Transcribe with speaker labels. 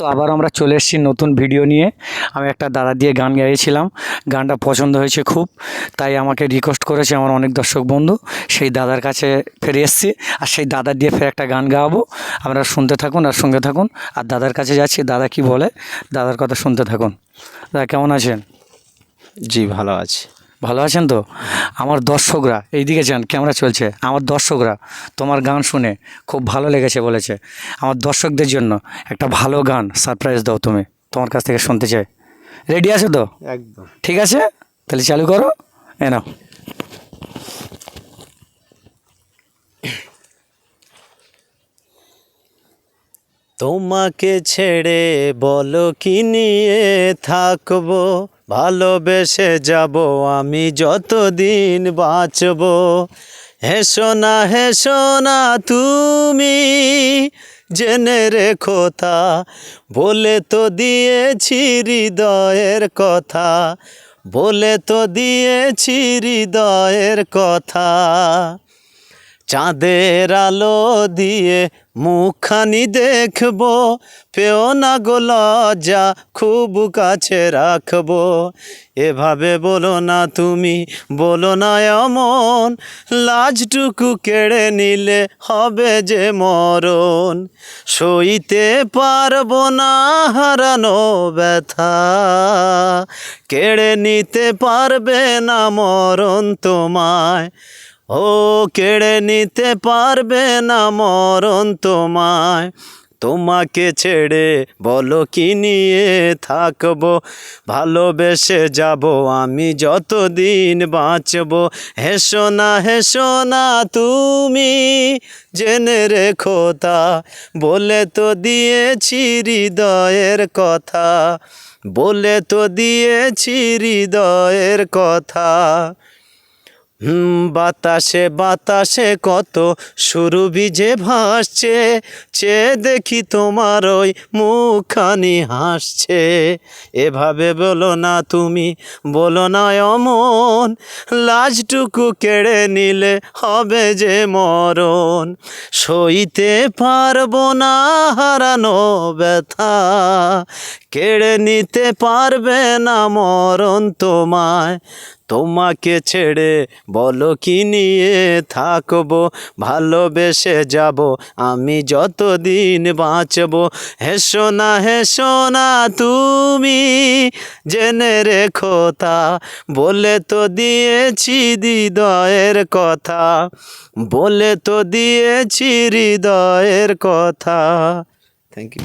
Speaker 1: তো আবার আমরা চলে এসেছি নতুন ভিডিও নিয়ে। আমি একটা দাদা দিয়ে গান গাইয়েছিলাম গানটা পছন্দ হয়েছে খুব, তাই আমাকে রিকোয়েস্ট করেছে আমার অনেক দর্শক বন্ধু। সেই দাদার কাছে ফিরে এসেছি আর সেই দাদা দিয়ে ফের একটা গান গাওয়াবো। আপনারা শুনতে থাকুন আর সঙ্গে থাকুন। আর দাদার কাছে যাচ্ছি, দাদা কি বলে? দাদার কথা শুনতে থাকুন। দাদা কেমন আছেন?
Speaker 2: জি, ভালো আছি।
Speaker 1: ভালো আছেন তো? আমার দর্শকরা এইদিকে যান ক্যামেরা চলছে। আমার দর্শকরা তোমার গান শুনে খুব ভালো লেগেছে বলেছে। আমার দর্শকদের জন্য একটা ভালো গান সারপ্রাইজ দাও তুমি তোমার কাছ থেকে শুনতে চাই। রেডি আছো তো?
Speaker 2: একদম।
Speaker 1: ঠিক আছে? তাহলে চালু করো এ নাও।
Speaker 2: তোমাকে ছেড়ে বলো কি নিয়ে থাকব? ভালোবেসে যাব, আমি যতদিন বাঁচব। হেসো না হেসো না তুমি, জেনে রেখো তা। বলে তো দিয়েছি হৃদয়ের কথা, বলে তো দিয়েছি হৃদয়ের কথা। চাঁদের আলো দিয়ে মুখখানি দেখব, পেও না গো লজ্জা, খুব কাছে রাখব। এভাবে বলো না তুমি, বলো না এমন, লাজটুকু কেড়ে নিলে হবে যে মরণ। সইতে পারব না হারানো ব্যথা, কেড়ে নিতে পারবে না মরণ তোমায়। ও কেড়ে নিতে পারবে না মরণ তোমায়। তোমাকে ছেড়ে বলো কি নিয়ে থাকব? ভালোবেসে যাব আমি যতদিন বাঁচব। হেসো না হেসো না তুমি, জেনে রেখো তা। বলে তো দিয়েছি হৃদয়ের কথা। বলে তো দিয়েছি হৃদয়ের কথা। হুম, বাতাসে বাতাসে কত সুরু ভিজে ভাসছে, চে দেখি তোমার ওই মুখখানি হাসছে। এভাবে বলো না তুমি, বলো না অমন লাজটুকু কেড়ে নিলে হবে যে মরণ। সইতে পারব না হারানো ব্যথা, কেড়ে নিতে পারবে না মরণ তোমায়। তোমাকে ছেড়ে বলো কি নিয়ে থাকব? ভালোবেসে যাব, আমি যতদিন বাঁচব। হেসো না হেসো না তুমি, জেনে রেখো তা। বলে তো দিয়েছি হৃদয়ের কথা। বলে তো দিয়েছি হৃদয়ের কথা। Thank you